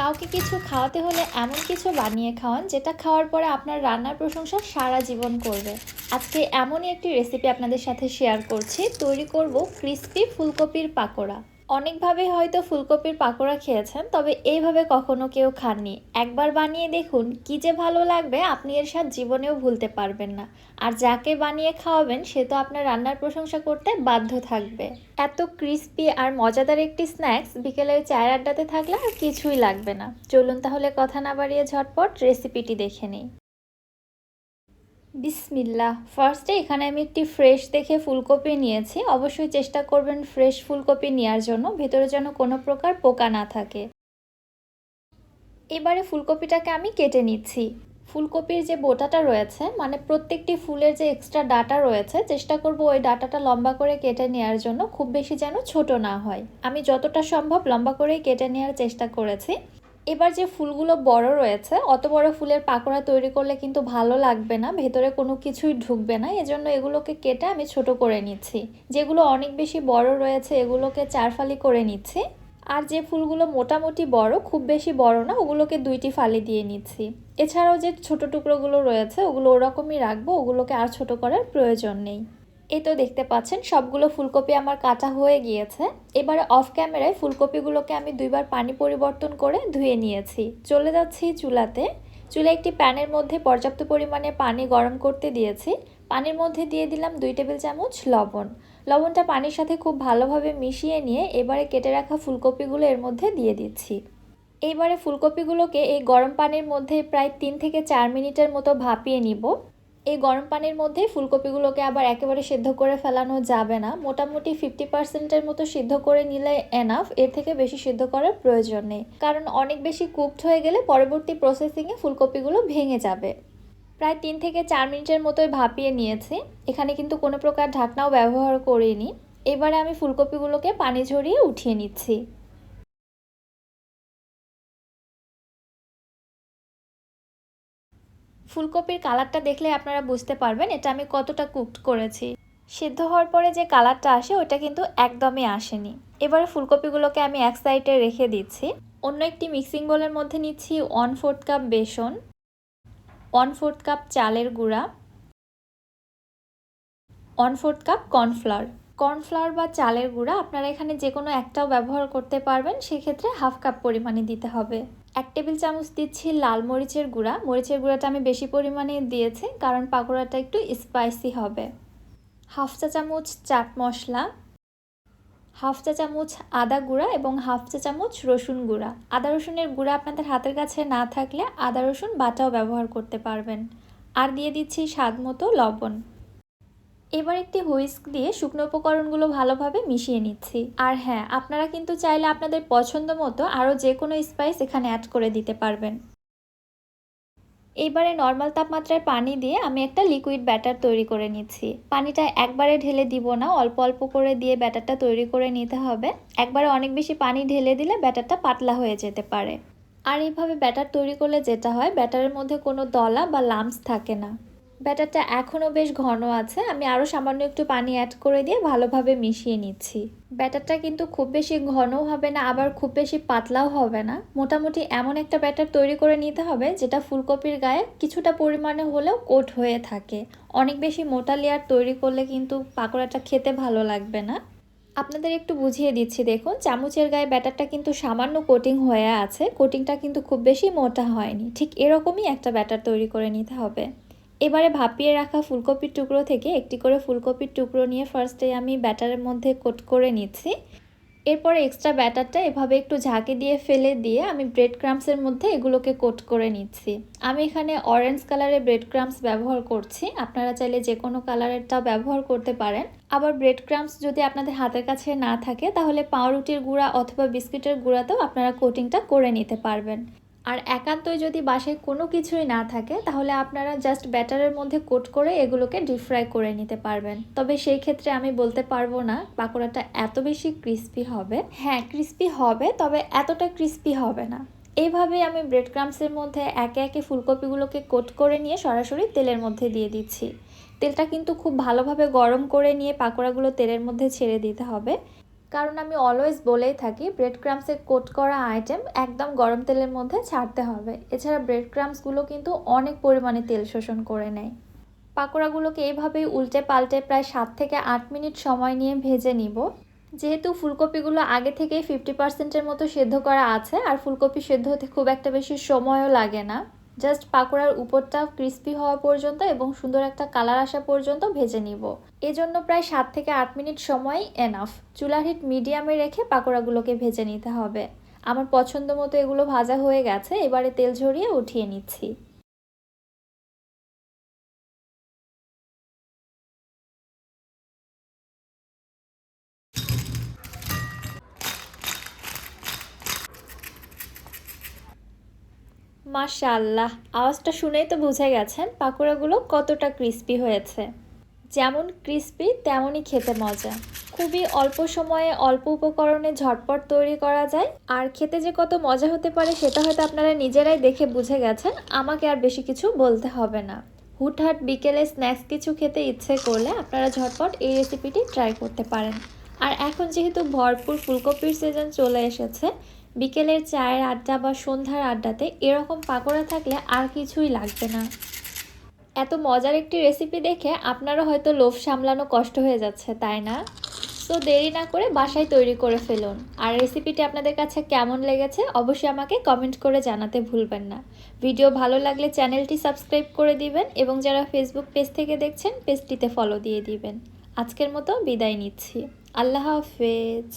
কাউকে কিছু খাওয়াতে হলে এমন কিছু বানিয়ে খাওয়ান যেটা খাওয়ার পরে আপনার রান্নার প্রশংসা সারা জীবন করবে। আজকে এমনই একটি রেসিপি আপনাদের সাথে শেয়ার করছি। তৈরি করব ক্রিস্পি ফুলকপির পাকোড়া। অনেকভাবে হয়তো ফুলকপির পাকোড়া খেয়েছেন, তবে এইভাবে কখনো কেউ খাননি। একবার বানিয়ে দেখুন, কি যে ভালো লাগবে, আপনি এর স্বাদ জীবনেও ভুলতে পারবেন না। আর যাকে বানিয়ে খাওয়াবেন, সে তো আপনার রান্নার প্রশংসা করতে বাধ্য থাকবে। এত ক্রিস্পি আর মজাদার একটি স্ন্যাক্স, বিকেলের চায়ের আড্ডাতে থাকলে আর কিছুই লাগবে না। চলুন তাহলে কথা না বাড়িয়ে ঝটপট রেসিপিটি দেখে নিই। বিসমিল্লাহ। ফার্স্টে এখানে আমি একটি ফ্রেশ দেখে ফুলকপি নিয়েছি। অবশ্যই চেষ্টা করবেন ফ্রেশ ফুলকপি নেওয়ার জন্য। ভেতরে যেন কোনো প্রকার পোকা না থাকে। এবারে ফুলকপিটাকে আমি কেটে নিচ্ছি। ফুলকপির যে বোটাটা রয়েছে মানে প্রত্যেকটি ফুলের যে এক্সট্রা ডাটা রয়েছে, চেষ্টা করব ওই ডাটাটা লম্বা করে কেটে নেওয়ার জন্য। খুব বেশি যেন ছোট না হয়। আমি যতটা সম্ভব লম্বা করেই কেটে নেওয়ার চেষ্টা করেছি। এবার যে ফুলগুলো বড় রয়েছে, অত বড় ফুলের পাকোড়া তৈরি করলে কিন্তু ভালো লাগবে না, ভেতরে কোনো কিছুই ঢুকবে না, এজন্য এগুলোকে কেটে আমি ছোট করে নিচ্ছি। যেগুলো অনেক বেশি বড় রয়েছে, এগুলোকে চারফালি করে নিচ্ছি। আর যে ফুলগুলো মোটামুটি বড়, খুব বেশি বড় না, ওগুলোকে দুইটি ফালি দিয়ে নিচ্ছি। এছাড়াও যে ছোট টুকরোগুলো রয়েছে, ওগুলো ওরকমই রাখব, ওগুলোকে আর ছোট করার প্রয়োজন নেই। এই তো দেখতে পাচ্ছেন, সবগুলো ফুলকপি আমার কাটা হয়ে গিয়েছে। এবারে অফ ক্যামেরায় ফুলকপিগুলোকে আমি দুইবার পানি পরিবর্তন করে ধুয়ে নিয়েছি। চলে যাচ্ছি চুলাতে। চুলে একটি প্যানের মধ্যে পর্যাপ্ত পরিমাণে পানি গরম করতে দিয়েছি। পানির মধ্যে দিয়ে দিলাম দুই টেবিল চামচ লবণ। লবণটা পানির সাথে খুব ভালোভাবে মিশিয়ে নিয়ে এবারে কেটে রাখা ফুলকপিগুলো এর মধ্যে দিয়ে দিচ্ছি। এইবারে ফুলকপিগুলোকে এই গরম পানির মধ্যে প্রায় তিন থেকে চার মিনিটের মতো ভাপিয়ে নিব। এই গরম পানির মধ্যে ফুলকপিগুলোকে আবার একেবারে সিদ্ধ করে ফেলানো যাবে না। মোটামুটি ফিফটি পার্সেন্টের মতো সিদ্ধ করে নিলে এনাফ এর থেকে বেশি সিদ্ধ করার প্রয়োজন নেই। কারণ অনেক বেশি কুকড হয়ে গেলে পরবর্তী প্রসেসিংয়ে ফুলকপিগুলো ভেঙে যাবে। প্রায় তিন থেকে চার মিনিটের মতোই ভাপিয়ে নিয়েছি। এখানে কিন্তু কোনো প্রকার ঢাকনাও ব্যবহার করিনি। এবারে আমি ফুলকপিগুলোকে পানি ঝরিয়ে উঠিয়ে নিচ্ছি। ফুলকপির কালারটা দেখলে আপনারা বুঝতে পারবেন এটা আমি কতটা কুকড করেছি। সিদ্ধ হওয়ার পরে যে কালারটা আসে, ওটা কিন্তু একদমই আসেনি। এবারে ফুলকপিগুলোকে আমি এক সাইডে রেখে দিচ্ছি। অন্য একটি মিক্সিং বোলের মধ্যে নিচ্ছি ওয়ান ফোর্থ কাপ বেসন, ওয়ান ফোর্থ কাপ চালের গুঁড়া, one fourth cup cornflour. Cornflour বা চালের গুঁড়া আপনারা এখানে যে কোনো একটাও ব্যবহার করতে পারবেন, সেক্ষেত্রে হাফ কাপ পরিমাণে দিতে হবে। এক টেবিল চামচ দিচ্ছি লাল মরিচের গুঁড়া। মরিচের গুঁড়াটা আমি বেশি পরিমাণে দিয়েছি, কারণ পাকোড়াটা একটু স্পাইসি হবে। হাফ চা চামচ চাট মশলা, হাফ চা চামচ আদা গুঁড়া এবং হাফ চা চামচ রসুন গুঁড়া। আদা রসুনের গুঁড়া আপনাদের হাতের কাছে না থাকলে আদা রসুন বাটাও ব্যবহার করতে পারবেন। আর দিয়ে দিচ্ছি স্বাদ মতো লবণ। এবার একটি হুইস্ক দিয়ে শুকনো উপকরণগুলো ভালোভাবে মিশিয়ে নিচ্ছি। আর হ্যাঁ আপনারা কিন্তু চাইলে আপনাদের পছন্দ মতো আরও যে কোনো স্পাইস এখানে অ্যাড করে দিতে পারবেন। এইবারে নর্মাল তাপমাত্রায় পানি দিয়ে আমি একটা লিকুইড ব্যাটার তৈরি করে নিচ্ছি। পানিটা একবারে ঢেলে দিব না, অল্প অল্প করে দিয়ে ব্যাটারটা তৈরি করে নিতে হবে। একবারে অনেক বেশি পানি ঢেলে দিলে ব্যাটারটা পাতলা হয়ে যেতে পারে। আর এইভাবে ব্যাটার তৈরি করলে যেটা হয় ব্যাটারের মধ্যে কোনো দলা বা লামস থাকে না। ব্যাটারটা এখনও বেশ ঘন আছে। আমি আরও সামান্য একটু পানি অ্যাড করে দিয়ে ভালোভাবে মিশিয়ে নিচ্ছি। ব্যাটারটা কিন্তু খুব বেশি ঘনও হবে না, আবার খুব বেশি পাতলাও হবে না। মোটামুটি এমন একটা ব্যাটার তৈরি করে নিতে হবে, যেটা ফুলকপির গায়ে কিছুটা পরিমাণে হলেও কোট হয়ে থাকে। অনেক বেশি মোটা লেয়ার তৈরি করলে কিন্তু পাকোড়াটা খেতে ভালো লাগবে না। আপনাদের একটু বুঝিয়ে দিচ্ছি, দেখুন, চামচের গায়ে ব্যাটারটা কিন্তু সামান্য কোটিং হয়ে আছে। কোটিংটা কিন্তু খুব বেশি মোটা হয়নি। ঠিক এরকমই একটা ব্যাটার তৈরি করে নিতে হবে। এবারে ভাপিয়ে রাখা ফুলকপির টুকরো থেকে একটি করে ফুলকপির টুকরো নিয়ে ফার্স্টে আমি ব্যাটারের মধ্যে কোট করে নিচ্ছি। এরপরে এক্সট্রা ব্যাটারটা এভাবে একটু ঝাঁকে দিয়ে ফেলে দিয়ে আমি ব্রেড ক্রামসের মধ্যে এগুলোকে কোট করে নিচ্ছি। আমি এখানে অরেঞ্জ কালারের ব্রেড ক্রামস ব্যবহার করছি। আপনারা চাইলে যে কোনো কালারেরটাও ব্যবহার করতে পারেন। আবার ব্রেড ক্রামস যদি আপনাদের হাতের কাছে না থাকে, তাহলে পাউরুটির গুঁড়া অথবা বিস্কিটের গুঁড়াতেও আপনারা কোটিংটা করে নিতে পারবেন। আর একান্তই যদি বাসায় কোনো কিছুই না থাকে, তাহলে আপনারা জাস্ট ব্যাটারের মধ্যে কোট করে এগুলোকে ডিপ ফ্রাই করে নিতে পারবেন। তবে সেই ক্ষেত্রে আমি বলতে পারব না, পাকোড়াটা এত বেশি ক্রিস্পি হবে। হ্যাঁ ক্রিস্পি হবে, তবে এতটা ক্রিস্পি হবে না। এইভাবেই আমি ব্রেড ক্রামসের মধ্যে একে একে ফুলকপিগুলোকে কোট করে নিয়ে সরাসরি তেলের মধ্যে দিয়ে দিচ্ছি। তেলটা কিন্তু খুব ভালোভাবে গরম করে নিয়ে পাকোড়াগুলো তেলের মধ্যে ছেড়ে দিতে হবে। কারণ আমি অলওয়েজ বলেই থাকি ব্রেড ক্রামসে কোট করা আইটেম একদম গরম তেলের মধ্যে ছাড়তে হবে। এছাড়া ব্রেড ক্রামসগুলো কিন্তু অনেক পরিমাণে তেল শোষণ করে নেয়। পাকোড়াগুলোকে এইভাবেই উল্টে পাল্টে প্রায় সাত থেকে আট মিনিট সময় নিয়ে ভেজে নিব। যেহেতু ফুলকপিগুলো আগে থেকেই ফিফটি পার্সেন্টের মতো সেদ্ধ করা আছে, আর ফুলকপি সেদ্ধ হতে খুব একটা বেশি সময়ও লাগে না। জাস্ট পাকোড়ার উপরটা ক্রিস্পি হওয়া পর্যন্ত এবং সুন্দর একটা কালার আসা পর্যন্ত ভেজে নিব। এজন্য প্রায় সাত থেকে আট মিনিট সময় এনাফ চুলার হিট মিডিয়ামে রেখে পাকোড়াগুলোকে ভেজে নিতে হবে। আমার পছন্দ মতো এগুলো ভাজা হয়ে গেছে, এবারে তেল ঝরিয়ে উঠিয়ে নিচ্ছি। মাশাআল্লাহ, আওয়াজটা শুনেই তো বুঝে গেছেন পাকোড়াগুলো কতটা ক্রিস্পি হয়েছে। যেমন ক্রিস্পি তেমনই খেতে মজা। খুবই অল্প সময়ে অল্প উপকরণে ঝটপট তৈরি করা যায়। আর খেতে যে কত মজা হতে পারে সেটা হয়তো আপনারা নিজেরাই দেখে বুঝে গেছেন, আমাকে আর বেশি কিছু বলতে হবে না। হুটহাট বিকেলে স্ন্যাক্স কিছু খেতে ইচ্ছে করলে আপনারা ঝটপট এই রেসিপিটি ট্রাই করতে পারেন। আর এখন যেহেতু ভরপুর ফুলকপির সিজন চলে এসেছে বিকেলের চায়ের আড্ডা বা সন্ধ্যার আড্ডাতে এরকম পাকোড়া থাকলে আর কিছুই লাগবে না। এত মজার একটি রেসিপি দেখে আপনারও হয়তো লোভ সামলানো কষ্ট হয়ে যাচ্ছে, তাই না? তো দেরি না করে বাসায় তৈরি করে ফেলুন। আর রেসিপিটি আপনাদের কাছে কেমন লেগেছে অবশ্যই আমাকে কমেন্ট করে জানাতে ভুলবেন না। ভিডিও ভালো লাগলে চ্যানেলটি সাবস্ক্রাইব করে দিবেন এবং যারা ফেসবুক পেজ থেকে দেখছেন পেজটিতে ফলো দিয়ে দিবেন। আজকের মতো বিদায় নিচ্ছি। আল্লাহ হাফেজ।